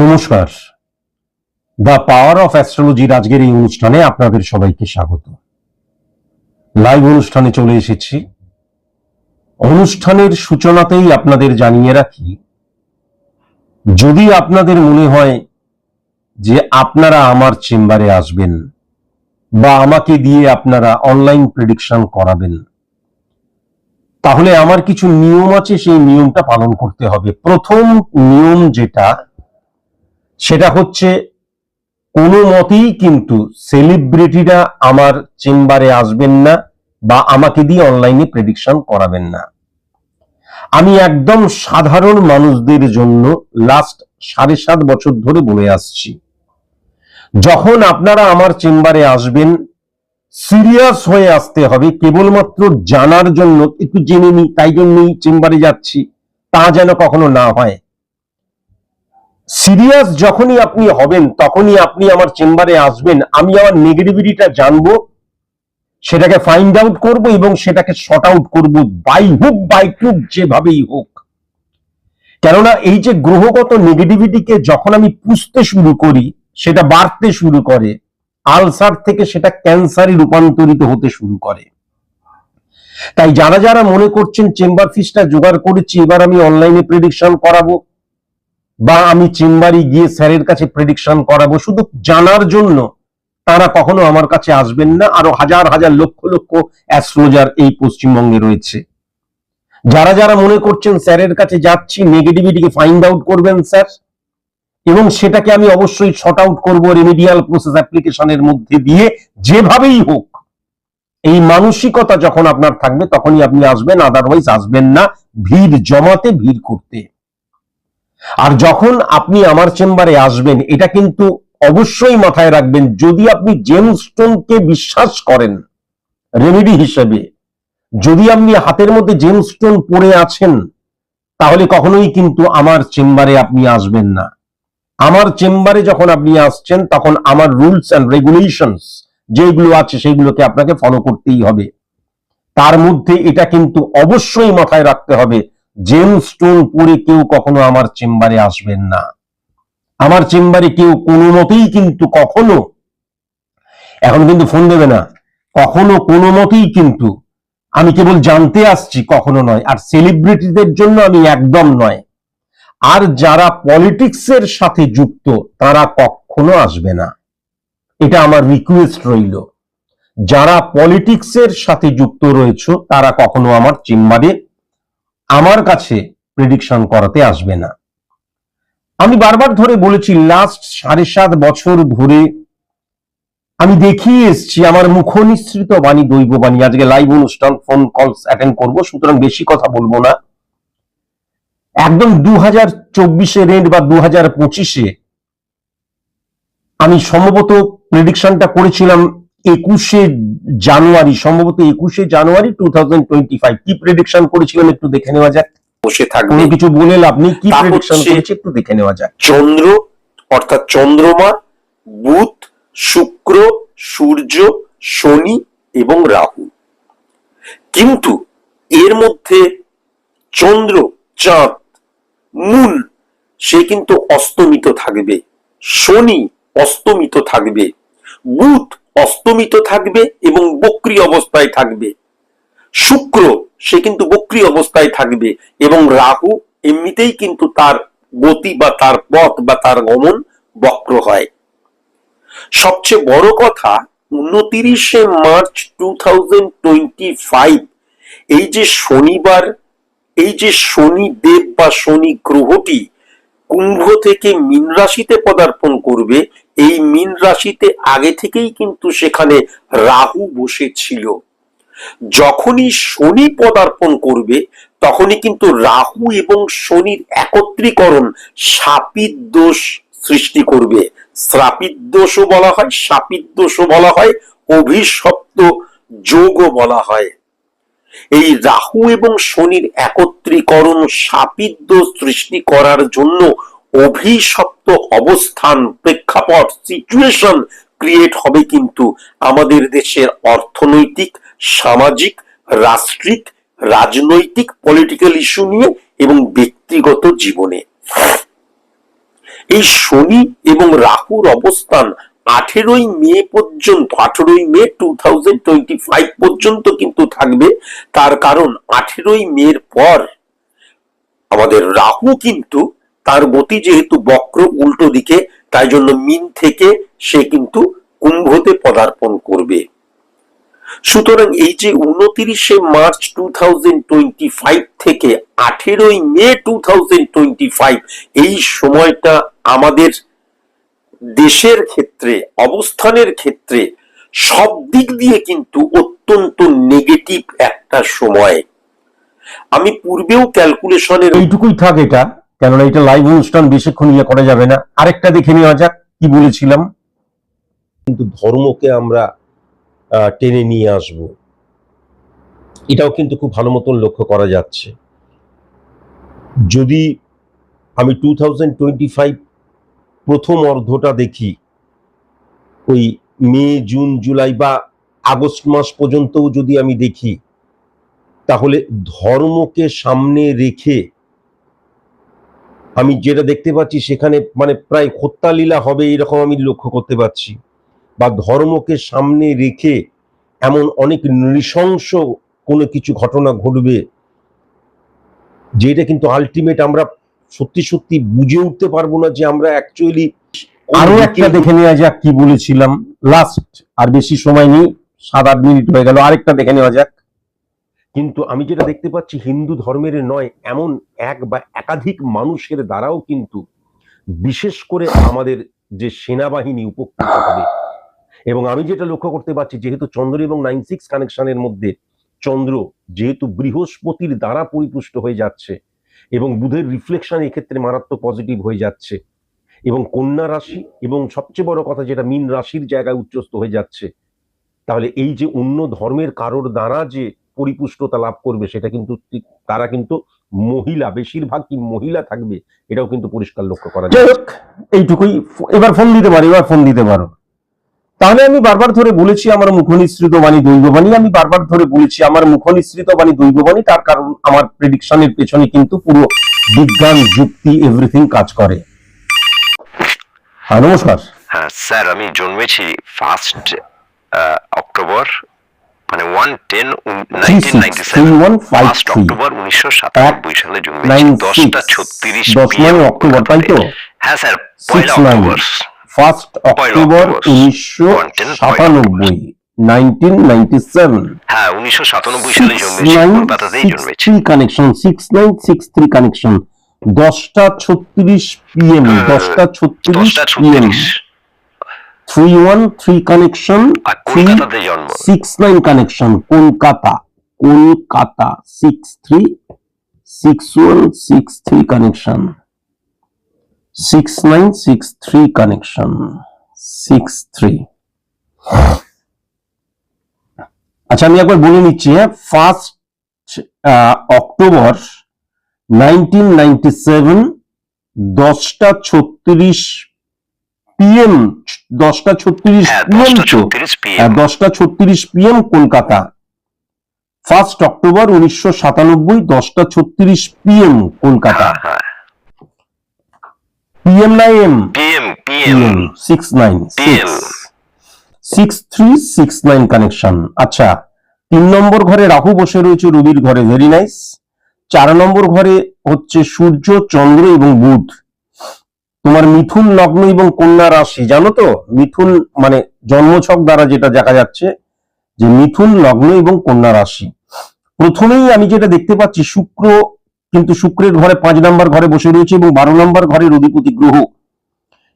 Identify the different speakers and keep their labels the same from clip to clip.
Speaker 1: নমস্কার। The power of অ্যাস্ট্রোলজির আজকের এই অনুষ্ঠানে আপনাদের সবাইকে স্বাগত। লাইভ অনুষ্ঠানে চলে এসেছি। অনুষ্ঠানের সূচনাতেই আপনাদের জানিয়ে রাখি, যদি আপনাদের মনে হয় যে আপনারা আমার চেম্বারে আসবেন বা আমাকে দিয়ে আপনারা অনলাইন প্রেডিকশন করাবেন, তাহলে আমার কিছু নিয়ম আছে, সেই নিয়মটা পালন করতে হবে। প্রথম নিয়ম যেটা সেটা হচ্ছে কোনো মতেই কিন্তু সেলিব্রিটিরা আমার চেম্বারে আসবেন না বা আমাকে দিয়ে অনলাইনে প্রেডিকশন করাবেন না। আমি একদম সাধারণ মানুষদের জন্য লাস্ট সাড়ে সাত বছর ধরে বলে আসছি। যখন আপনারা আমার চেম্বারে আসবেন সিরিয়াস হয়ে আসতে হবে, কেবলমাত্র জানার জন্য, একটু জেনে নিই, তাই জন্যই চেম্বারে যাচ্ছি, তা যেন কখনো না হয়। সিরিয়াস যখনই আপনি হবেন, তখনই আপনি আমার চেম্বারে আসবেন, আমি আমার নেগেটিভিটিটা জানব, সেটাকে ফাইন্ড আউট করব এবং সেটাকে শর্ট আউট করব বাই হুক বাই ক্রুক যেভাবেই হোক। কেননা এই যে গ্রহগত নেগেটিভিটিকে যখন আমি পুষতে শুরু করি, সেটা বাড়তে শুরু করে আলসার থেকে সেটা ক্যান্সারে রূপান্তরিত হতে শুরু করে। তাই যারা যারা মনে করছেন চেম্বার ফিসটা জোগাড় করেছি, এবার আমি অনলাইনে প্রেডিকশন করাবো বা আমি চেম্বারে গিয়ে স্যারের কাছে প্রেডিকশন করাবো, শুধু জানার জন্য তারা কখনো আমার কাছে আসবেন না। আরও হাজার হাজার লক্ষ লক্ষ অ্যাস্ট্রোলজার এই পশ্চিমবঙ্গে রয়েছে। যারা যারা মনে করছেন স্যারের কাছে যাচ্ছি নেগেটিভিটিকে ফাইন্ড আউট করবেন স্যার। এবং সেটাকে আমি অবশ্যই শর্ট আউট করব রেমিডিয়াল প্রসেস অ্যাপ্লিকেশনের মধ্যে দিয়ে, যেভাবেই হোক। এই মানসিকতা যখন আপনার থাকবে, তখনই আপনি আসবেন আদারওয়াইজ আসবেন না। ভিড় জমাতে, ভিড় করতে। আর যখন আপনি আমার চেম্বারে আসবেন, এটা কিন্তু অবশ্যই মাথায় রাখবেন, যদি আপনি জেমস্টোনকে বিশ্বাস করেন রেমেডি হিসেবে, যদি আপনি হাতের মধ্যে জেমস্টোন পরে আছেন, তাহলে কখনোই কিন্তু আমার চেম্বারে আপনি আসবেন না। আমার চেম্বারে যখন আপনি আসছেন, তখন আমার রুলস অ্যান্ড রেগুলেশনস যেগুলো আছে, সেগুলোকে আপনাকে ফলো করতেই হবে। তার মধ্যে এটা কিন্তু অবশ্যই মাথায় রাখতে হবে জেম স্টোন পরে কেউ কখনো আমার চেম্বারে আসবেন না। আমার চেম্বারে কেউ কোনো মতেই কিন্তু কখনো, এখন কিন্তু ফোন দেবে না, কখনো কোনো মতেই কিন্তু, আমি কেবল জানতে আসছি কখনো নয়, আর সেলিব্রিটিদের জন্য আমি একদম নয়। আর যারা পলিটিক্সের সাথে যুক্ত, তারা কখনো আসবে না। এটা আমার রিকোয়েস্ট রইল। যারা পলিটিক্সের সাথে যুক্ত রয়েছে, তারা কখনো আমার চেম্বারে আমার কাছে প্রেডিকশন করাতে আসবে না। আমি বারবার ধরে বলেছি লাস্ট সাড়ে সাত বছর ধরে আমি দেখিয়ে এসছি, আমার মুখনিসৃত বাণী, দৈব বাণী। আজকে লাইভ অনুষ্ঠান ফোন কলস অ্যাটেন্ড করব, সুতরাং বেশি কথা বলব না। একদম দু হাজার চব্বিশে রেন্ট বা দু হাজার পঁচিশে আমি সম্ভবত প্রেডিকশনটা করেছিলাম একুশে জানুয়ারি সম্ভবত একুশে জানুয়ারি টু থাউজেন্ড টোয়েন্টি ফাইভ কি প্রেডিকশন করেছিলাম একটু দেখে নেওয়া যাক?
Speaker 2: বসে থাকবে।
Speaker 1: কিছু বলে লাভ নেই কি প্রেডিকশন করেছি একটু দেখে নেওয়া যাক।
Speaker 2: চন্দ্র অর্থাৎ চন্দ্রমা বুধ শুক্র সূর্য শনি এবং রাহু। কিন্তু এর মধ্যে চন্দ্র চাঁদ মূল সে কিন্তু অস্তমিত থাকবে। শনি অস্তমিত থাকবে। বুধ অস্তমিত থাকবে এবং বক্রি অবস্থায় থাকবে। শুক্র, সে কিন্তু বক্রি অবস্থায় থাকবে এবং রাহু এমনিতেই কিন্তু তার গতি বা তার পথ বা তার গমন বক্র হয়। সবচেয়ে বড় কথা, উনতিরিশে মার্চ টু এই যে শনিবার, এই যে শনি দেব বা শনি গ্রহটি কুম্ভ থেকে মীন রাশিতে পদার্পণ করবে এই মীন রাশিতে আগে থেকেই কিন্তু সেখানে রাহু বসেছিল। যখনই শনি পদার্পণ করবে, তখনই কিন্তু রাহু এবং শনির একত্রীকরণ সাপিত দোষ সৃষ্টি করবে। শ্রাপিত দোষও বলা হয়, সাপিত দোষও বলা হয়, অভিশপ্ত যোগও বলা হয়। এই রাহু এবং শনির একত্রীকরণ সাপিত দোষ সৃষ্টি করার জন্য অভিশপ্ত অবস্থান, প্রেক্ষাপট সিচুয়েশন ক্রিয়েট হবে কিন্তু আমাদের দেশের অর্থনৈতিক, সামাজিক, রাষ্ট্রিক, রাজনৈতিক পলিটিক্যাল ইস্যু নিয়ে এবং ব্যক্তিগত জীবনে। এই শনি এবং রাহুর অবস্থান আঠেরোই মে পর্যন্ত, আঠেরোই মে টু থাউজেন্ড টোয়েন্টি ফাইভ পর্যন্ত কিন্তু থাকবে। তার কারণ আঠেরোই মের পর আমাদের রাহু কিন্তু তার গতি যেহেতু বক্র উল্টো দিকে, তাই জন্য মিন থেকে সে কিন্তু কুম্ভতে পদার্পণ করবে। সুতরাং এই যে উনতিরিশে মার্চ টু থেকে আঠেরোই মে টু এই সময়টা আমাদের দেশের ক্ষেত্রে, অবস্থানের ক্ষেত্রে সব দিক দিয়ে কিন্তু অত্যন্ত নেগেটিভ একটা সময়। আমি পূর্বেও ক্যালকুলেশনের
Speaker 1: এইটুকুই থাক এটা। কেননা এটা লাইভ অনুষ্ঠান বেশিক্ষণ ইয়ে করা যাবে না। আরেকটা দেখে নেওয়া যাক কি বলেছিলাম। কিন্তু ধর্মকে আমরা টেনে নিয়ে আসব। এটাও কিন্তু খুব ভালো মতন লক্ষ্য করা যাচ্ছে। যদি আমি টু প্রথম অর্ধটা দেখি, ওই মে, জুন, জুলাই বা আগস্ট মাস পর্যন্তও যদি আমি দেখি, তাহলে ধর্মকে সামনে রেখে আমি যেটা দেখতে পাচ্ছি সেখানে মানে প্রায় হত্যালীলা হবে এরকম আমি লক্ষ্য করতে পারছি। বা ধর্মকে সামনে রেখে এমন অনেক নৃশংস কোনো কিছু ঘটনা ঘটবে যেটা কিন্তু আলটিমেট আমরা সত্যি সত্যি বুঝে উঠতে পারব না যে আমরা অ্যাকচুয়ালি আরও একটা দেখে নেওয়া যাক কি বলেছিলাম। লাস্ট আর বেশি সময় নেই সাত আট মিনিট হয়ে গেল। আরেকটা দেখে নেওয়া যাক। কিন্তু আমি যেটা দেখতে পাচ্ছি, হিন্দু ধর্মের নয়, এমন এক বা একাধিক মানুষের দ্বারাও কিন্তু বিশেষ করে আমাদের যে সেনাবাহিনী উপকৃত হবে। এবং আমি যেটা লক্ষ্য করতে পারছি, যেহেতু চন্দ্র এবং নাইন সিক্স কানেকশনের মধ্যে চন্দ্র যেহেতু বৃহস্পতির দ্বারা পরিপুষ্ট হয়ে যাচ্ছে এবং বুধের রিফ্লেকশন এক্ষেত্রে মারাত্মক পজিটিভ হয়ে যাচ্ছে এবং কন্যা রাশি এবং সবচেয়ে বড় কথা যেটা, মিন রাশির জায়গায় উচ্চস্ত হয়ে যাচ্ছে। তাহলে এই যে অন্য ধর্মের কারোর দ্বারা যে পরিপুষ্টতা লাভ করবে সেটা কিন্তু তারা কিন্তু মহিলা বেশিরভাগ কি মহিলা থাকবে এটাও কিন্তু পরিষ্কার লক্ষ্য করা যায়। এইটুকুই এবার ফোন দিতে পারো এবার ফোন দিতে পারো। তাহলে আমি বারবার ধরে বলেছি আমার মুখনিসৃত বাণী দৈববাণী আমি বারবার ধরে বলেছি আমার মুখনিসৃত বাণী দৈববাণী তার কারণ আমার প্রেডিকশনের পেছনে কিন্তু পুরো বিজ্ঞান যুক্তি এভরিথিং কাজ করে। হ্যাঁ নমস্কার।
Speaker 3: হ্যাঁ স্যার আমি জন্মেছি ফার্স্ট অক্টোবর মানে one ten nineteen ninety seven first October উনিশশো সাতানব্বই সালে জন্মেছি দশটা ছত্রিশ
Speaker 1: অক্টোবর তাই তো?
Speaker 3: হ্যাঁ স্যার পয়লা অক্টোবর।
Speaker 1: First October. উনিশশো সাতানব্বই
Speaker 3: হ্যাঁ উনিশশো সাতানব্বই সালে জন্মেছি জন্মেছি।
Speaker 1: Connection six nine six three connection দশটা ছত্রিশ পিএম
Speaker 3: হ্যাঁ,
Speaker 1: দশটা ছত্রিশ PM three one three connection three six nine connection Kolkata Kolkata six three six one six three connection six nine six three connection six three আচ্ছা আমি একবার বলে নিচ্ছি হ্যাঁ first October nineteen ninety seven দশটা ছত্রিশ পিএম দশটা ছত্রিশ
Speaker 3: হ্যাঁ
Speaker 1: পিএম
Speaker 3: দশটা
Speaker 1: তো।
Speaker 3: ছত্রিশ
Speaker 1: হ্যাঁ,
Speaker 3: পিএম
Speaker 1: দশটা ছত্রিশ পিএম কলকাতা। ফার্স্ট অক্টোবর উনিশশো সাতানব্বই দশটা ছত্রিশ পিএম কলকাতা।
Speaker 3: হ্যাঁ হ্যাঁ।
Speaker 1: পিএম না M
Speaker 3: PM PM
Speaker 1: PM six nine six three six nine connection আচ্ছা তিন নম্বর ঘরে রাহু বসে রয়েছে রবির ঘরে। ভেরি নাইস চার নম্বর ঘরে হচ্ছে সূর্য চন্দ্র এবং বুধ। তোমার মিথুন লগ্ন এবং কন্যা রাশি, জানো তো? মিথুন মানে জন্মছক দ্বারা যেটা দেখা যাচ্ছে যে মিথুন লগ্ন এবং কন্যা রাশি। প্রথমেই আমি যেটা দেখতে পাচ্ছি, শুক্র কিন্তু শুক্রের ঘরে পাঁচ নম্বর ঘরে বসে রয়েছে এবং বারো নম্বর ঘরের অধিপতি গ্রহ।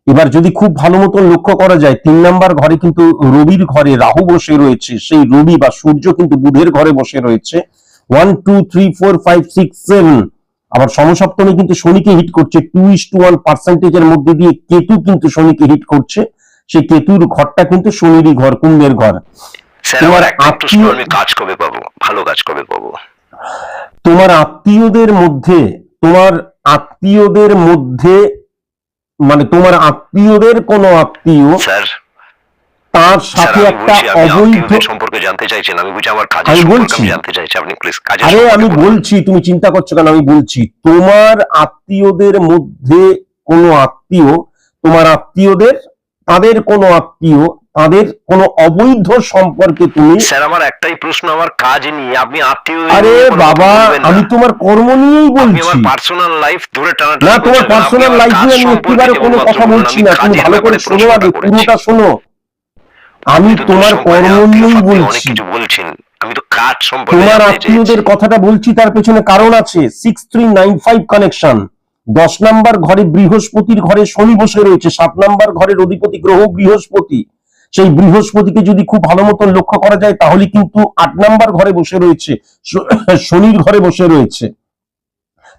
Speaker 1: এবার যদি খুব ভালো মতন লক্ষ্য করা যায়, তিন নাম্বার ঘরে কিন্তু রবির ঘরে রাহু বসে রয়েছে, সেই রবি বা সূর্য কিন্তু বুধের ঘরে বসে রয়েছে। One two three four five six seven আবার সমসপ্তমে কিন্তু শনিকে হিট করছে টু ইস টু ওয়ান পার্সেন্টেজের মধ্যে দিয়ে কেতু কিন্তু শনিকে হিট করছে। সেই কেতুর ঘরটা কিন্তু শনিরই ঘর কুম্ভের ঘর।
Speaker 3: কাজ কবে পাবো ভালো কাজ কবে পাবো।
Speaker 1: তোমার আত্মীয়দের মধ্যে তোমার আত্মীয়দের মধ্যে মানে তোমার আত্মীয়দের কোনো আত্মীয়
Speaker 3: স্যার
Speaker 1: তার সাথে একটা অবৈধ
Speaker 3: সম্পর্কে জানতে চাইছেন আমি বুঝি আমার কাজের
Speaker 1: আমি
Speaker 3: সম্পর্কে
Speaker 1: বলছি।
Speaker 3: জানতে চাইছি আপনি প্লিজ কাজের
Speaker 1: আরে আমি বলছি তুমি চিন্তা করছ কেন? আমি বলছি তোমার আত্মীয়দের মধ্যে কোনো আত্মীয় তোমার আত্মীয়দের তাদের কোনো আত্মীয় তাদের কোনো অবৈধ সম্পর্কে তুমি
Speaker 3: স্যার আমার একটাই প্রশ্ন আমার কাজ নিয়ে আপনি আত্মীয়
Speaker 1: আরে বাবা আমি তোমার কর্ম নিয়েই বলছি
Speaker 3: আমার পার্সোনাল লাইফ ধরে টানা
Speaker 1: না তোমার পার্সোনাল লাইফ নিয়ে আমি একেবারে কোনো কথা বলছি না। তুমি ভালো করে শোনো আগে পুরোটা শোনো। আমি তোমার কর্ম বলছি।
Speaker 3: কিছু বলছেন। আমি তো কাজ সম্পর্কে
Speaker 1: তোমার আত্মীয়দের কথাটা বলছি তার পেছনে কারণ আছে। Six three nine five connection দশ নাম্বার ঘরে বৃহস্পতির ঘরে শনি বসে রয়েছে। সাত নাম্বার ঘরের অধিপতি গ্রহ বৃহস্পতি। সেই বৃহস্পতিকে যদি খুব ভালো মতন লক্ষ্য করা যায় তাহলে কিন্তু আট নাম্বার ঘরে বসে রয়েছে। শনির ঘরে বসে রয়েছে।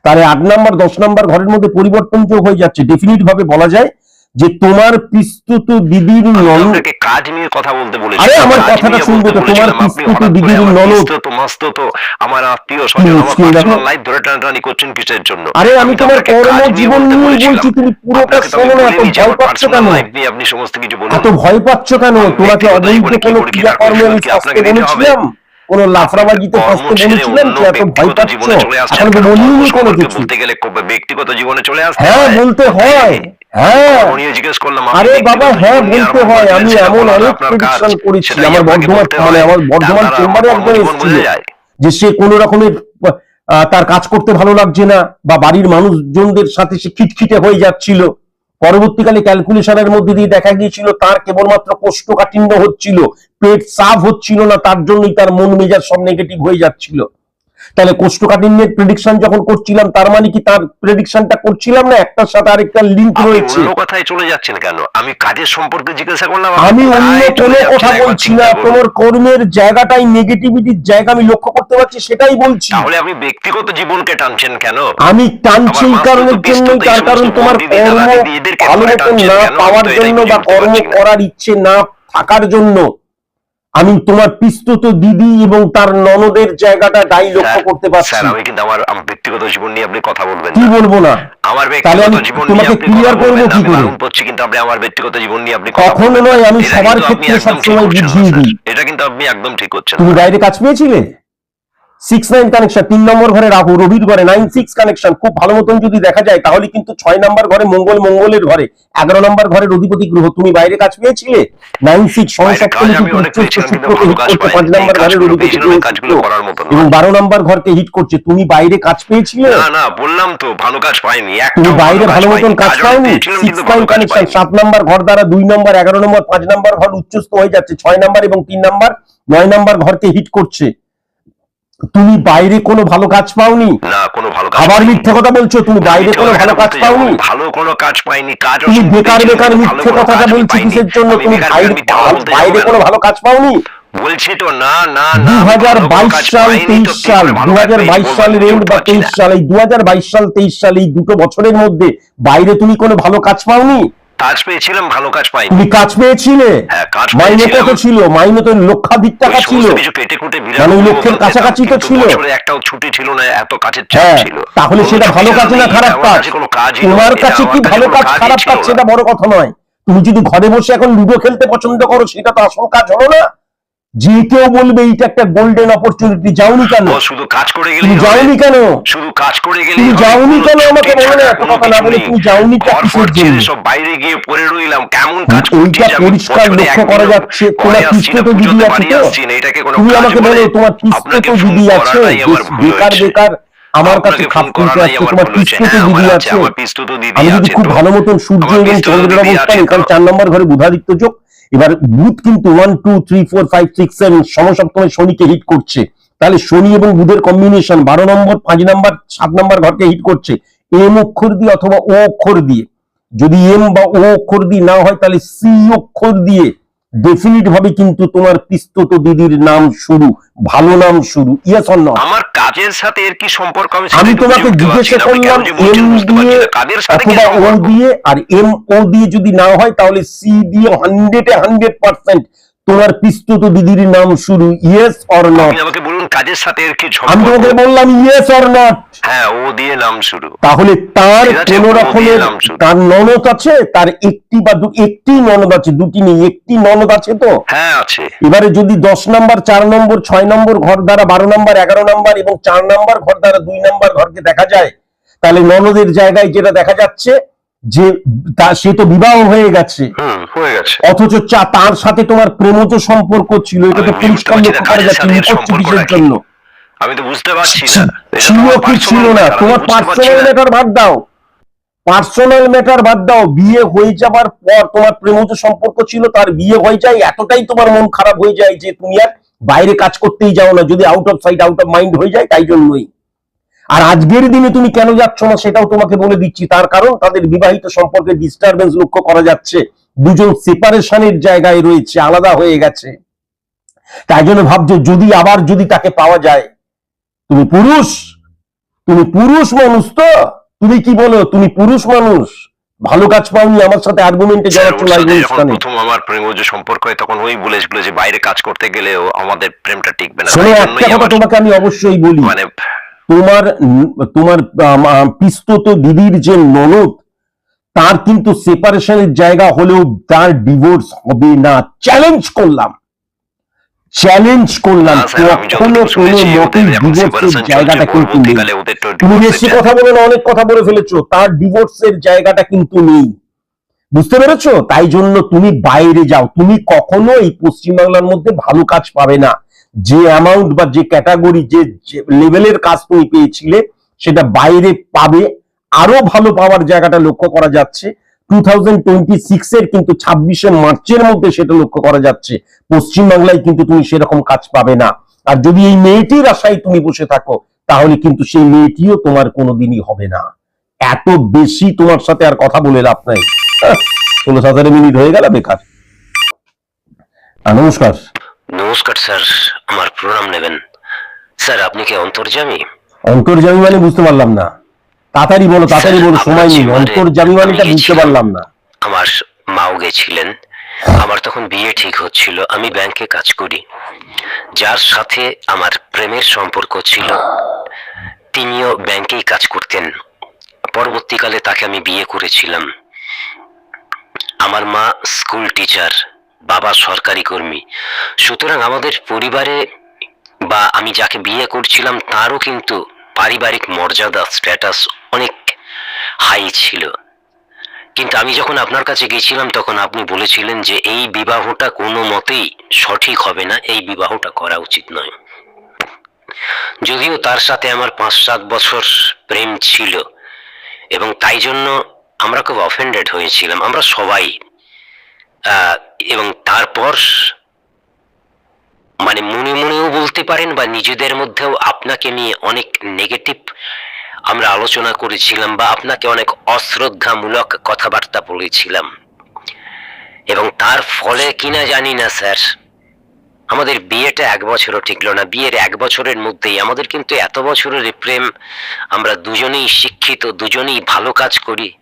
Speaker 1: তাহলে আট নাম্বার দশ নাম্বার ঘরের মধ্যে পরিবর্তন যোগ হয়ে যাচ্ছে। ডেফিনিট ভাবে বলা যায় যে তোমার পিস্তুত দিদির
Speaker 3: আমি
Speaker 1: নন
Speaker 3: কাজ নিয়ে কথা বলতে বলেছি
Speaker 1: আরে, আমার কথাটা শুনবে তো, তোমার পিস্তত দিদির ননদ।
Speaker 3: পিস্তত, মাস্তত, আমার আত্মীয় স্বজন আমার। লাইফ ধরে টানাটানি করছেন কিসের জন্য
Speaker 1: আরে আমি তোমার
Speaker 3: আপনাকে জীবন নিয়ে।
Speaker 1: বলছি তুমি পুরোটা
Speaker 3: তো
Speaker 1: শোনো না এত ভয় পাচ্ছ কেন
Speaker 3: আপনি সমস্ত কিছু বলুন
Speaker 1: এত ভয় পাচ্ছ কেন তোমাকে
Speaker 3: ব্যক্তিগত
Speaker 1: অবৈধ
Speaker 3: জীবনে কি
Speaker 1: কোনো ক্রিয়াকর্মে আমি শাস্তে
Speaker 3: আপনাকে দিতে হবে?
Speaker 1: বলেছিলাম কোন লাফরাবাজিতে
Speaker 3: কর্ম
Speaker 1: শাস্তে
Speaker 3: ছেড়ে
Speaker 1: যে এত ভয় পাচ্ছ
Speaker 3: জীবনে চলে আসছেন
Speaker 1: এখন তো বলিনি কোনো কিছু?
Speaker 3: বলতে গেলে ব্যক্তিগত জীবনে চলে আসতে
Speaker 1: হ্যাঁ
Speaker 3: হয়।
Speaker 1: বলতে হয়। হ্যাঁ। আরে বাবা হ্যাঁ বলতে হয় আমি এমন
Speaker 3: বলাটা
Speaker 1: অনেক প্রেডিকশন করেছি আমার বর্ধমান মানে আমার বর্ধমান চেম্বারে এসেছিল। যে সে কোনো রকমের তার কাজ করতে ভালো লাগছে না বা বাড়ির মানুষজনদের সাথে সে খিটখিটে হয়ে যাচ্ছিল। পরবর্তীকালে ক্যালকুলেশনের মধ্যে দিয়ে দেখা গিয়েছিল তার কেবলমাত্র কোষ্ঠকাঠিন্য হচ্ছিল, পেট সাফ হচ্ছিল না, তার জন্যই তার মন মেজাজ সব নেগেটিভ হয়ে যাচ্ছিল। তাহলে কোষ্ঠকাঠিন্যের প্রেডিকশন যখন করছিলাম তার মানে কি তার প্রেডিকশনটা করছিলাম না? একটার সাথে আরেকটা লিঙ্ক
Speaker 3: আপনি
Speaker 1: রয়েছে।
Speaker 3: অন্য কথায় চলে যাচ্ছেন কেন? আমি কাজের সম্পর্কে জিজ্ঞাসা করলাম
Speaker 1: আমি অন্য কোনো কথা বলছি না। তোমার কর্মের জায়গাটাই নেগেটিভিটির জায়গা আমি লক্ষ্য করতে পারছি সেটাই বলছি।
Speaker 3: তাহলে আপনি ব্যক্তিগত জীবনকে টানছেন কেন?
Speaker 1: আমি টানছি এই
Speaker 3: আমার
Speaker 1: কারণের জন্যই তার কারণ তোমার কর্ম ভালো মতন না পাওয়ার জন্য বা কর্ম করার ইচ্ছে না থাকার জন্য। আমি তোমার পিস্তত দিদি এবং তার ননদের জায়গাটা দায়ী লক্ষ্য করতে পারছি।
Speaker 3: স্যার আমি কিন্তু আমার ব্যক্তিগত জীবন নিয়ে আপনি কথা বলবেন
Speaker 1: কি বলব না?
Speaker 3: আমার ব্যক্তিগত জীবন নিয়ে আপনি কথা
Speaker 1: করব কি করে?
Speaker 3: করছি কিন্তু আপনি আমার ব্যক্তিগত জীবন নিয়ে আপনি
Speaker 1: কখনো নয়, আমি সবার ক্ষেত্রে সবসময় বুঝিয়ে দিই।
Speaker 3: এটা কিন্তু আপনি একদম ঠিক করছেন
Speaker 1: তুমি বাইরে কাজ পেয়েছিলে? সিক্স নাইন কানেকশন তিন নম্বর ঘরে রাহু রবির ঘরে নাইন সিক্স কানেকশন খুব ভালো মতন যদি দেখা যায় তাহলে কিন্তু ছয় নম্বর ঘরে মঙ্গল মঙ্গলের ঘরে এগারো নম্বর ঘরে অধিপতি গ্রহ তুমি বাইরে কাজ পেয়েছিলে? নাইন সিক্স
Speaker 3: পাইনি।
Speaker 1: পাঁচ নম্বর অধিপতি
Speaker 3: মতন।
Speaker 1: এবং বারো নম্বর ঘরকে হিট করছে তুমি বাইরে কাজ পেয়েছিলে?
Speaker 3: না না বললাম তো ভালো কাজ পাইনি
Speaker 1: তুমি বাইরে ভালো মতন কাজ
Speaker 3: কাজ
Speaker 1: পাওনি সিক্স নাইন কানেকশন সাত নম্বর ঘর দ্বারা দুই নম্বর এগারো নম্বর পাঁচ নম্বর ঘর উচ্চস্থ হয়ে যাচ্ছে ছয় নম্বর এবং তিন নম্বর নয় নম্বর ঘরকে হিট করছে। তুমি বাইরে কোনো ভালো কাজ পাওনি?
Speaker 3: না কোনো ভালো কাজ
Speaker 1: আবার মিথ্যে কথা বলছো তুমি বাইরে কোনো ভালো কাজ পাওনি?
Speaker 3: ভালো কোনো কাজ পাইনি কাজ
Speaker 1: তুমি বেকার বেকার মিথ্যে কথাটা বলছো কিসের জন্য? তুমি বাইরে কোনো ভালো কাজ পাওনি?
Speaker 3: বলছি তো না না
Speaker 1: দু
Speaker 3: না
Speaker 1: হাজার
Speaker 3: ভালো কোনো
Speaker 1: বাইশ
Speaker 3: কাজ
Speaker 1: সাল
Speaker 3: পাইনি
Speaker 1: তেইশ
Speaker 3: তো কি
Speaker 1: সাল
Speaker 3: করে ভালো
Speaker 1: দু
Speaker 3: কাজ
Speaker 1: হাজার
Speaker 3: পেয়েছি
Speaker 1: বাইশ
Speaker 3: বলব?
Speaker 1: সালের এন্ড বা
Speaker 3: পারছি
Speaker 1: তেইশ
Speaker 3: না।
Speaker 1: সাল এই দু হাজার বাইশ সাল তেইশ সাল এই দুটো বছরের মধ্যে বাইরে তুমি কোনো ভালো কাজ পাওনি?
Speaker 3: কাজ পেয়েছিলাম ভালো কাজ পাইনি।
Speaker 1: তুমি কাজ পেয়েছিলে?
Speaker 3: হ্যাঁ, কাজ
Speaker 1: মাইনে। কত ছিল? মাইনে তো লক্ষাধিক টাকা ছিল।
Speaker 3: কিছু কেটে কুটে
Speaker 1: মানে লক্ষের কাছাকাছি তো ছিল।
Speaker 3: একটাও ছুটি ছিল না এত কাজের চাপ
Speaker 1: হ্যাঁ
Speaker 3: ছিল।
Speaker 1: তাহলে সেটা ভালো কাজ না খারাপ কাজ?
Speaker 3: কোনো কাজই
Speaker 1: তোমার কাছে কি ভালো কাজ খারাপ কাজ সেটা বড় কথা নয়। তুমি যদি ঘরে বসে এখন লুডো খেলতে পছন্দ করো সেটা তো আসল কাজ হলো না। যে কেউ বলবে এইটা একটা গোল্ডেন অপরচুনিটি যাওনি কেন?
Speaker 3: শুধু কাজ করে গেলে
Speaker 1: তুমি যাওনি কেন?
Speaker 3: শুধু কাজ করে গেলে
Speaker 1: তুমি যাওনি কেন? আমাকে বলো না এত কথা না বলে তুমি যাওনি কিসের জন্য?
Speaker 3: সব বাইরে গিয়ে পড়ে রইলাম। কেমন কাজ আমি
Speaker 1: পরিষ্কার লক্ষ্য করা যাচ্ছে তোমার
Speaker 3: না,
Speaker 1: পিস্তত দিদি আছে তো? তুমি আমাকে
Speaker 3: বলে?
Speaker 1: তোমার পিস্তত
Speaker 3: আপনাকে ফোন
Speaker 1: দিদি আছে? বেকার। বেকার আমার কাছে খাপ
Speaker 3: করাটাই
Speaker 1: আসছে তোমার
Speaker 3: হয়েছে। হ্যাঁ,
Speaker 1: দিদি আছে
Speaker 3: পিস্তত
Speaker 1: আমি যদি খুব ভালো মতন সূর্য এবং চন্দ্রের অবস্থান এখানে চার নম্বর ঘরে বুধাদিত্য যোগ এবার বুধ কিন্তু one two three four five six seven সমসপ্তমে শনিকে হিট করছে। তাহলে শনি এবং বুধের কম্বিনেশন বারো নম্বর, পাঁচ নম্বর, সাত নম্বর ঘরকে হিট করছে। এম অক্ষর দিয়ে অথবা ও অক্ষর দিয়ে। যদি এম বা ও অক্ষর দিয়ে না হয়, তাহলে সি অক্ষর দিয়ে ডেফিনিট ভাবে কিন্তু তোমার পিস্তত দিদির নাম শুরু ভালো নাম শুরু। ইয়াস অর নট
Speaker 3: আমার কাজের সাথে এর কি সম্পর্ক? আমি
Speaker 1: আমি তোমাকে জিজ্ঞাসা করলাম এম দিয়ে
Speaker 3: কাদের সাথে
Speaker 1: অথবা ও? দিয়ে আর এম ও দিয়ে যদি না হয় তাহলে সি দিয়ে হান্ড্রেড হান্ড্রেড পার্সেন্ট তোমার পিস্তুত দিদির নাম শুরু ইয়েস অর নট
Speaker 3: আমাকে বলুন কাজের সাথে এর কি
Speaker 1: আমি তোমাকে বললাম ইয়েস অর নট
Speaker 3: হ্যাঁ ও দিয়ে নাম শুরু।
Speaker 1: তাহলে তার কোন রকমের তার ননদ আছে? তার একটি বা দু একটি ননদ আছে দুটি নেই একটি ননদ আছে তো?
Speaker 3: হ্যাঁ আছে।
Speaker 1: এবারে যদি দশ নাম্বার চার নম্বর ছয় নম্বর ঘর দ্বারা বারো নাম্বার এগারো নাম্বার এবং চার নাম্বার ঘর দ্বারা দুই নাম্বার ঘরকে দেখা যায় তাহলে ননদের জায়গায় যেটা দেখা যাচ্ছে যে তা- সে তো বিবাহ হয়ে গেছে। অথচ তার সাথে তোমার প্রেমজ সম্পর্ক ছিল এটা তো পরিষ্কার লক্ষ্য করা যাচ্ছে? জন্য।
Speaker 3: আমি তো বুঝতে পারছি না।
Speaker 1: ছিল কি ছিল না? তোমার পার্সোনাল ম্যাটার বাদ দাও। পার্সোনাল ম্যাটার বাদ দাও। বিয়ে হয়ে যাবার পর তোমার প্রেমজ সম্পর্ক ছিল তার বিয়ে হয়ে যায় এতটাই তোমার মন খারাপ হয়ে যায় যে তুমি আর বাইরে কাজ করতেই যাও না। যদি out of side out of mind হয়ে যায় তাই জন্যই। আর আজকের দিনে তুমি কেন যাচ্ছ না সেটাও তোমাকে বলে দিচ্ছি। তার কারণ তাদের বিবাহিত সম্পর্কে ডিস্টারবেন্স লক্ষ্য করা যাচ্ছে। দুজন সেপারেশনের জায়গায় রয়েছে আলাদা হয়ে গেছে। তাই জন্য ভাবছ যদি আবার যদি তাকে পাওয়া যায় তুমি পুরুষ? তুমি পুরুষ মানুষ তো? তুমি কি বলো তুমি পুরুষ মানুষ? ভালো কাজ পাওনি আমার সাথে আর্গুমেন্টে
Speaker 3: যখন প্রথম আমার প্রেম যে সম্পর্ক হয় তখন ওই বলেছিল যে বাইরে কাজ করতে গেলেও আমাদের প্রেমটা টিকবে না।
Speaker 1: শোনো একটা কথা তোমাকে আমি অবশ্যই বলি।
Speaker 3: মানে
Speaker 1: তোমার তোমার পিস্তত দিদির যে ননদ তার কিন্তু সেপারেশনের জায়গা হলেও তার ডিভোর্স হবে না। চ্যালেঞ্জ করলাম। চ্যালেঞ্জ করলাম।
Speaker 3: না, স্যার, আমি
Speaker 1: কখনো কোনো মতেই ডিভোর্সের জায়গাটা কিন্তু নেই। তুমি বেশি কথা বলে না অনেক কথা বলে ফেলেছো। তার ডিভোর্সের জায়গাটা কিন্তু নেই। বুঝতে পেরেছ? তাই জন্য তুমি বাইরে যাও। তুমি কখনো এই পশ্চিমবাংলার মধ্যে ভালো কাজ পাবে না। যে অ্যামাউন্ট বা যে ক্যাটাগরি যে লেভেলের কাজ তুমি পেয়েছিলে, সেটা বাইরে পাবে। আরও ভালো পাওয়ার জায়গাটা লক্ষ্য করা যাচ্ছে। টু এর কিন্তু ছাব্বিশে মার্চের মধ্যে সেটা লক্ষ্য করা যাচ্ছে। পশ্চিমবাংলায় কিন্তু তুমি সেরকম কাজ পাবে না। আর যদি এই মেয়েটির আশায় তুমি বসে থাকো, তাহলে কিন্তু সেই মেয়েটিও তোমার কোনোদিনই হবে না। এত বেশি তোমার সাথে আর কথা বলে লাভ নাই। ষোলো সতেরো মিনিট হয়ে গেল, বেকার। নমস্কার।
Speaker 4: নমস্কার স্যার। আমার প্রণাম নেবেন। স্যার আপনি কি অন্তর্জামী?
Speaker 1: অন্তর্জামী মানে বুঝতে পারলাম না। তাড়াতাড়ি বলো তাড়াতাড়ি বলো সময় নেই। অন্তর্জামী মানেটা বুঝতে পারলাম না।
Speaker 4: আমার মাও গেছিলেন। আমার তখন বিয়ে ঠিক হচ্ছিল। আমি ব্যাংকে কাজ করি। যার সাথে আমার প্রেমের সম্পর্ক ছিল। তিনিও ব্যাংকেই কাজ করতেন। পরবর্তীকালে তাকে আমি বিয়ে করেছিলাম। আমার মা স্কুল টিচার। বাবা সরকারি কর্মী। সুতরাং আমাদের পরিবারে বা আমি যাকে বিয়ে করছিলাম, তারও কিন্তু পারিবারিক মর্যাদা স্ট্যাটাস অনেক হাই ছিল। কিন্তু আমি যখন আপনার কাছে গেছিলাম, তখন আপনি বলেছিলেন যে এই বিবাহটা কোনো মতেই সঠিক হবে না, এই বিবাহটা করা উচিত নয়। যদিও তার সাথে আমার পাঁচ সাত বছর প্রেম ছিল, এবং তাই জন্য আমরা খুব অফেন্ডেড হয়েছিলাম। আমরা সবাই এবং তারপর মানে মনে মনেও বলতে পারেন বা নিজেদের মধ্যেও আপনাকে নিয়ে অনেক নেগেটিভ আমরা আলোচনা করেছিলাম বা আপনাকে অনেক অশ্রদ্ধামূলক কথাবার্তা বলেছিলাম। এবং তার ফলে কিনা জানি না, স্যার, আমাদের বিয়েটা এক বছরও টিকলো না। বিয়ের এক বছরের মধ্যেই আমাদের কিন্তু এত বছরের প্রেম আমরা দুজনেই শিক্ষিত, দুজনেই ভালো কাজ করি।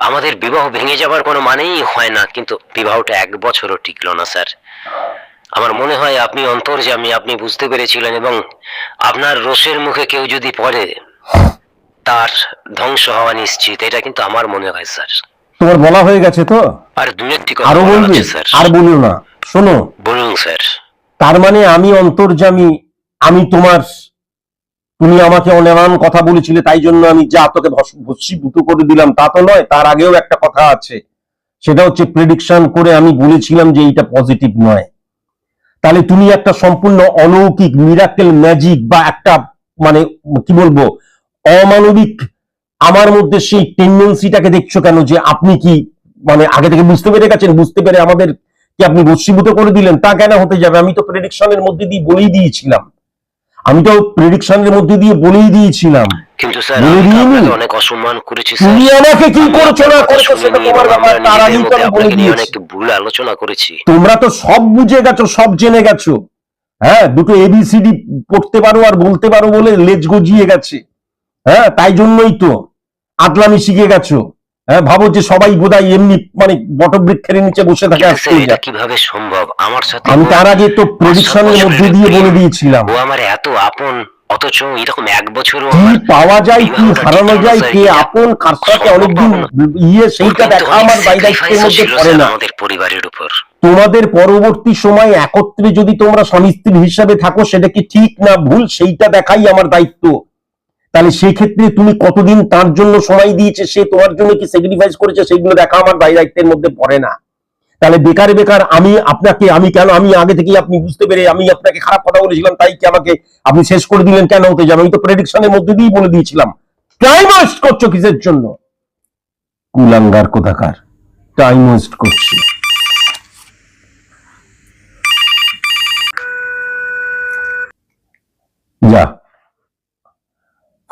Speaker 4: আমাদের বিবাহ ভেঙে যাবার কোনো মানেই হয় না কিন্তু বিবাহটা এক বছরও টিকলো না স্যার। আমার মনে হয় আপনি অন্তর্যামী আপনি বুঝতে পেরেছিলেন এবং আপনার রোষের মুখে কেউ যদি পড়ে তার ধ্বংস হওয়া নিশ্চিত এটা কিন্তু আমার মনে হয় স্যার।
Speaker 1: তোমার বলা হয়ে গেছে তো?
Speaker 4: আর দু একটি কথা আরও
Speaker 1: বলবে?
Speaker 4: স্যার।
Speaker 1: আর বলিও না। শোনো।
Speaker 4: বলুন স্যার।
Speaker 1: তার মানে আমি অন্তর্জামী আমি তোমার তুমি আমাকে অনেমান কথা বলেছিলে, তাই জন্য আমি যা তোকে ভস- ভস্মীভূত করে দিলাম, তা তো নয়, তার আগেও একটা কথা আছে। সেটা হচ্ছে প্রেডিকশন করে আমি বলেছিলাম যে এইটা পজিটিভ নয়। তাহলে তুমি একটা সম্পূর্ণ অলৌকিক মিরাকেল ম্যাজিক বা একটা মানে কি বলব, অমানবিক আমার মধ্যে সেই টেন্ডেন্সিটাকে দেখছ কেন যে আপনি কি মানে আগে থেকে বুঝতে পেরে গেছেন, বুঝতে পেরে আমাদের কি আপনি বসীভূত করে দিলেন, তা কেন হতে যাবে? আমি তো প্রেডিকশনের মধ্যে দিয়ে বলেই দিয়েছিলাম। আমি তো প্রেডিকশনের মধ্যে দিয়ে বলেই দিয়েছিলাম।
Speaker 4: কিন্তু স্যার আমি অনেক অসম্মান করেছি স্যার।
Speaker 1: তুমি আমাকে কি
Speaker 4: আমি
Speaker 1: করেছ না করেছ সেটা তোমার ব্যাপার তার আগেই তো বলে দিয়েছি।
Speaker 4: অনেক ভুল আলোচনা করেছি।
Speaker 1: তোমরা তো সব বুঝে গেছো সব জেনে গেছো। হ্যাঁ দুটো এবিসিডি পড়তে পারো আর বলতে পারো বলে লেজ গজিয়ে গেছে। হ্যাঁ তাই জন্যই তো। আদলামি শিখে গেছো। হ্যাঁ ভাবো যে সবাই বোধহয় এমনি মানে বটবৃক্ষের নিচে বসে থাকে
Speaker 4: এটা কীভাবে সম্ভব? আমার সাথে
Speaker 1: আমি তার আগে তো প্রেডিকশনের মধ্যে দিয়ে বলে দিয়েছিলাম।
Speaker 4: ও আমার এত আপন অথচ এরকম এক বছরও
Speaker 1: কি পাওয়া যায় কি হারানো যায় কে আপন কার সাথে অনেকদিন ইয়ে সেইটা দেখা আমার দায়িত্বের মধ্যে পড়ে না।
Speaker 4: আমাদের পরিবারের উপর।
Speaker 1: তোমাদের পরবর্তী সময় একত্রে যদি তোমরা স্বামী স্ত্রী হিসাবে থাকো সেটা কি ঠিক না ভুল? সেইটা দেখাই আমার দায়িত্ব। তাহলে সেই ক্ষেত্রে তুমি কতদিন তার জন্য সময় দিয়েছে, সে তোমার জন্য কি স্যাক্রিফাইস করেছে, সেগুলো দেখা আমার দায় দায়িত্বের মধ্যে পড়ে না। তাহলে বেকার বেকার আমি আপনাকে, আমি কেন, আমি আগে থেকেই আপনি বুঝতে পেরে, আমি আপনাকে খারাপ কথা বলেছিলাম, তাই কি আমাকে আপনি শেষ করে দিলেন, কেন হতে যাবে? আমি তো প্রেডিকশনের মধ্যে দিয়েই বলে দিয়েছিলাম। টাইম ওয়েস্ট করছ কিসের জন্য? কুলাঙ্গার কোথাকার? টাইম ওয়েস্ট করছে। যা।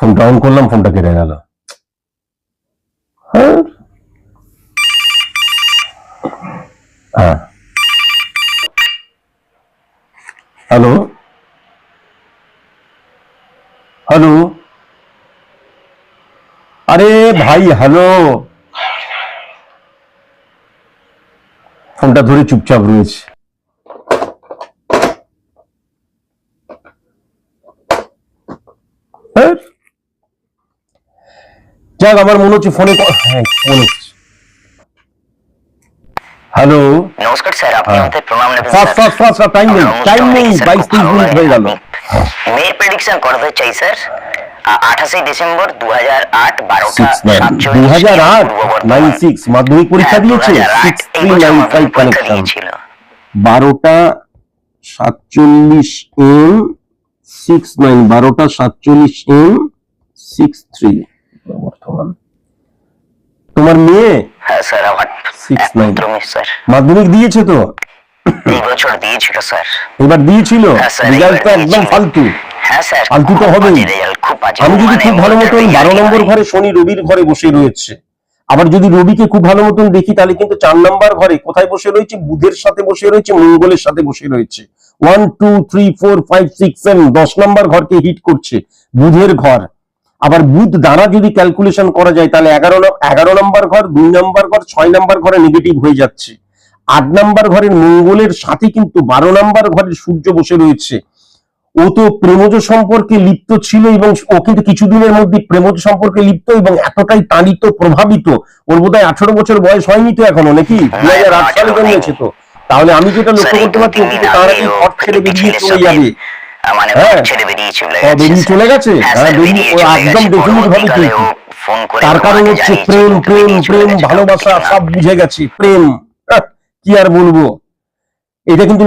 Speaker 1: ফোনটা অন করলাম, ফোনটা কেটে গেল। হ্যাঁ? হ্যাঁ। হ্যালো? হ্যালো? আরে ভাই, হ্যালো? ফোনটা ধরে চুপচাপ রয়েছে হ্যাঁ? যাক আমার মনে হচ্ছে ফোনে হ্যাঁ ফোন এসছে হ্যালো
Speaker 4: নমস্কার স্যার আপনি
Speaker 1: হ্যাঁ।
Speaker 4: আমাদের প্রণাম নেবেন
Speaker 1: ফাস্ট ফাস্ট ফাস্ট টাইম নেই টাইম নেই বাইশ তেইশ মিনিট হয়ে গেল।
Speaker 4: মেয়ের প্রেডিকশন করাতে চাই স্যার। আঠাশে ডিসেম্বর দু হাজার আট বারোটা
Speaker 1: দু হাজার আট নাইন সিক্স মাধ্যমিক পরীক্ষা দিয়েছে? Six three nine five connection বারোটা সাতচল্লিশ এম সিক্স নাইন বারোটা সাতচল্লিশ এম সিক্স থ্রি বর্তমান। তোমার মেয়ে?
Speaker 4: হ্যাঁ স্যার আমার
Speaker 1: মাধ্যমিক দিয়েছে তো?
Speaker 4: এই বছর দিয়েছিল স্যার।
Speaker 1: এবার দিয়েছিল?
Speaker 4: হ্যাঁ
Speaker 1: রেজাল্ট তো একদম ফালতু।
Speaker 4: হ্যাঁ স্যার
Speaker 1: ফালতু তো হবেই।
Speaker 4: বাজে রেজাল্ট খুব বাজে।
Speaker 1: আমি যদি
Speaker 4: মানে
Speaker 1: খুব ভালো মতন বারো নম্বর ঘরে শনি রবির ঘরে বসে রয়েছে। আবার যদি রবিকে খুব ভালো মতন দেখি তাহলে কিন্তু চার নাম্বার ঘরে কোথায় বসে রয়েছে? বুধের সাথে বসে রয়েছে মঙ্গলের সাথে বসে রয়েছে। One two three four five six seven দশ নাম্বার ঘরকে হিট করছে বুধের ঘর। আবার বুধ দ্বারা যদি ক্যালকুলেশন করা যায় তাহলে এগারো এগারো নম্বর ঘর দুই নম্বর ঘর ছয় নম্বর ঘরে নেগেটিভ হয়ে যাচ্ছে। আট নাম্বার ঘরের মঙ্গলের সাথে কিন্তু বারো নাম্বার ঘরের সূর্য বসে রয়েছে। ও তো প্রেমজ সম্পর্কে লিপ্ত ছিল এবং ও কিন্তু কিছুদিনের মধ্যে প্রেমজ সম্পর্কে লিপ্ত এবং এতটাই তাড়িত প্রভাবিত। ওর বোধ হয় আঠারো বছর বয়স হয়নি তো এখনও নাকি? দু হাজার আট সালে জন্মেছে তো। তাহলে আমি যেটা লক্ষ্য করতে পারছি তার
Speaker 4: আগে
Speaker 1: ঘর ছেড়ে বেরিয়ে চলে যাবে।
Speaker 4: মানে। ছেড়ে বেরিয়ে চলে গেছে।
Speaker 1: বেরিয়ে চলে গেছে?
Speaker 4: স্যার,
Speaker 1: বেরিয়ে-
Speaker 4: বেরিয়ে
Speaker 1: ও
Speaker 4: চলে
Speaker 1: একদম
Speaker 4: গেছে।
Speaker 1: ভাবে
Speaker 4: পরবর্তীকালে ফোন করে
Speaker 1: তার কারণ হচ্ছে প্রেম প্রেম প্রেম ভালোবাসা সব বুঝে গেছি। প্রেম কি আর বলব? এটা কিন্তু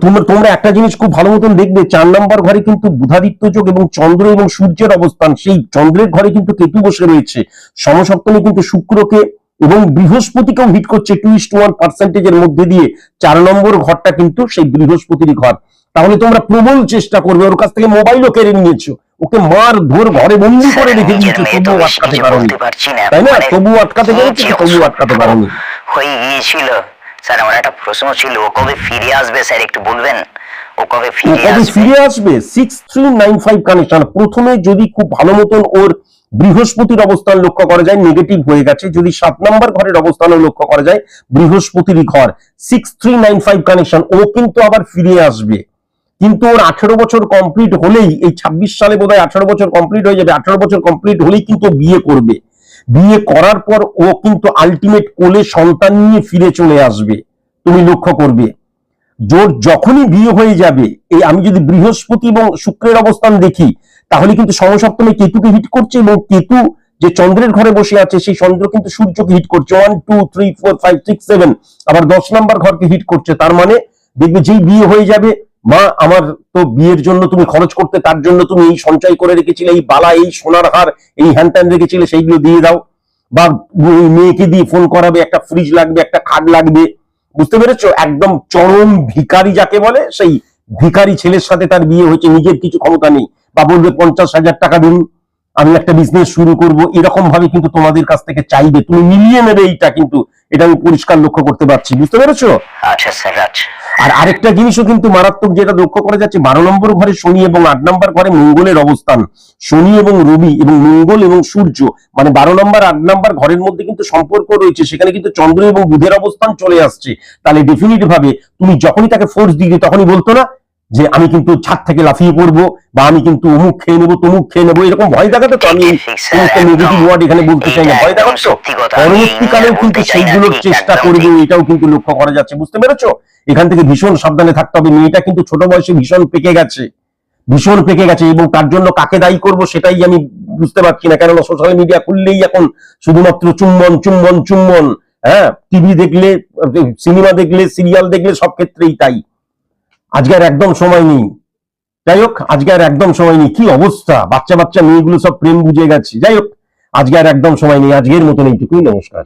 Speaker 1: তোমরা তোমরা একটা জিনিস খুব ভালো মতন দেখবে চার নম্বর ঘরে কিন্তু বুধাদিত্য যোগ এবং চন্দ্র এবং সূর্যের অবস্থান সেই চন্দ্রের ঘরে কিন্তু কেতু বসে রয়েছে। সমসপ্তমী কিন্তু শুক্রকে এবং বৃহস্পতিকেও হিট করছে টু ইস টু ওয়ান পার্সেন্টেজের মধ্যে দিয়ে। চার নম্বর ঘরটা কিন্তু সেই বৃহস্পতির ঘর। তাহলে তোমরা প্রবল চেষ্টা করবে ওর কাছ থেকে মোবাইলও কেড়ে নিয়েছো। ওকে মার ধর ঘরে বন্দি করে রেখে দিয়েছ
Speaker 4: মেয়ে তো
Speaker 1: তবুও আটকাতে পারোনি। তাই না?
Speaker 4: মানে
Speaker 1: তবুও আটকাতে পেরেছ
Speaker 4: অসুখ
Speaker 1: আটকাতে পারোনি।
Speaker 4: হয়ে গিয়েছিল। স্যার আমার একটা প্রশ্ন ছিল ও কবে ফিরে আসবে? স্যার একটু বলবেন ও কবে ফিরে আসবে?
Speaker 1: ফিরে আসবে? Six three nine five connection প্রথমে যদি খুব ভালো মতন ওর বৃহস্পতির অবস্থান লক্ষ্য করা যায় নেগেটিভ হয়ে গেছে। যদি সাত নাম্বার ঘরের অবস্থান লক্ষ্য করা যায় বৃহস্পতির ঘর। Six three nine five connection ও কিন্তু আবার ফিরে আসবে। কিন্তু ওর আঠেরো বছর কমপ্লিট হলেই, এই ছাব্বিশ সালে বোধহয় আঠারো বছর কমপ্লিট হয়ে যাবে। আঠারো বছর কমপ্লিট হলেই কিন্তু বিয়ে করবে। বিয়ে করার পর ও কিন্তু আলটিমেট কোলে সন্তান নিয়ে ফিরে চলে আসবে। তুমি লক্ষ্য করবে। জোর যখনই বিয়ে হয়ে যাবে, এই আমি যদি বৃহস্পতি এবং শুক্রের অবস্থান দেখি, তাহলে কিন্তু সমসপ্তমে কেতুকে হিট করছে এবং কেতু যে চন্দ্রের ঘরে বসে আছে, সেই চন্দ্র কিন্তু সূর্যকে হিট করছে। One two three four five six seven আবার দশ নাম্বার ঘরকে হিট করছে। তার মানে দেখবে যেই বিয়ে হয়ে যাবে মা, আমার তো বিয়ের জন্য তুমি খরচ করতে, তার জন্য তুমি এই সঞ্চয় করে রেখেছিলে, এই বালা, এই সোনার হার, এই হ্যান ত্যান রেখেছিলে, সেইগুলো দিয়ে দাও। বা মেয়েকে দিয়ে ফোন করাবে, একটা ফ্রিজ লাগবে, একটা খাট লাগবে। বুঝতে পেরেছ? একদম চরম ভিখারি যাকে বলে, সেই ভিখারি ছেলের সাথে তার বিয়ে হয়েছে, নিজের কিছু ক্ষমতা নেই। বা বলবে, পঞ্চাশ হাজার টাকা দিন, আমি একটা বিজনেস শুরু করব। এরকম ভাবে কিন্তু তোমাদের কাছ থেকে চাইবে। তুমি মিলিয়ে নেবে এইটা, কিন্তু এটা আমি পরিষ্কার লক্ষ্য করতে পারছি। বুঝতে পেরেছ?
Speaker 4: আচ্ছা স্যার আচ্ছা
Speaker 1: আর আরেকটা জিনিসও কিন্তু মারাত্মক যেটা লক্ষ্য করা যাচ্ছে বারো নম্বর ঘরে শনি এবং আট নম্বর ঘরে মঙ্গলের অবস্থান। শনি এবং রবি এবং মঙ্গল এবং সূর্য মানে বারো নম্বর আট নম্বর ঘরের মধ্যে কিন্তু সম্পর্ক রয়েছে সেখানে কিন্তু চন্দ্র এবং বুধের অবস্থান চলে আসছে। তাহলে ডেফিনিট ভাবে তুমি যখনই তাকে ফোর্স দিবে তখনই বলতো না যে আমি কিন্তু ছাদ থেকে লাফিয়ে পড়ব বা আমি কিন্তু অমুক খেয়ে নেব তমুক খেয়ে নেব এরকম ভয় দেখাতো তো আমি নেগেটিভ ওয়ার্ড এখানে বলতে চাই না ভয় দেখাচ্ছ
Speaker 4: আমি
Speaker 1: পরবর্তীকালেও কিন্তু সেইগুলোর চেষ্টা করবে এটাও কিন্তু লক্ষ্য করা যাচ্ছে বুঝতে পেরেছ? এখান থেকে ভীষণ সাবধানে থাকতে হবে। মেয়েটা কিন্তু ছোট বয়সে ভীষণ পেকে গেছে। ভীষণ পেকে গেছে এবং তার জন্য কাকে দায়ী করব সেটাই আমি বুঝতে পারছি না। কেননা সোশ্যাল মিডিয়া খুললেই এখন শুধুমাত্র চুম্বন চুম্বন চুম্বন। হ্যাঁ টিভি দেখলে সিনেমা দেখলে সিরিয়াল দেখলে সব ক্ষেত্রেই তাই। আজকে আর একদম সময় নেই। যাই হোক, আজকে আর একদম সময় নেই। কি অবস্থা? বাচ্চা বাচ্চা মেয়েগুলো সব প্রেম বুঝে গেছে। যাই হোক, আজকে আর একদম সময় নেই। আজকের মতন এইটুকুই। নমস্কার।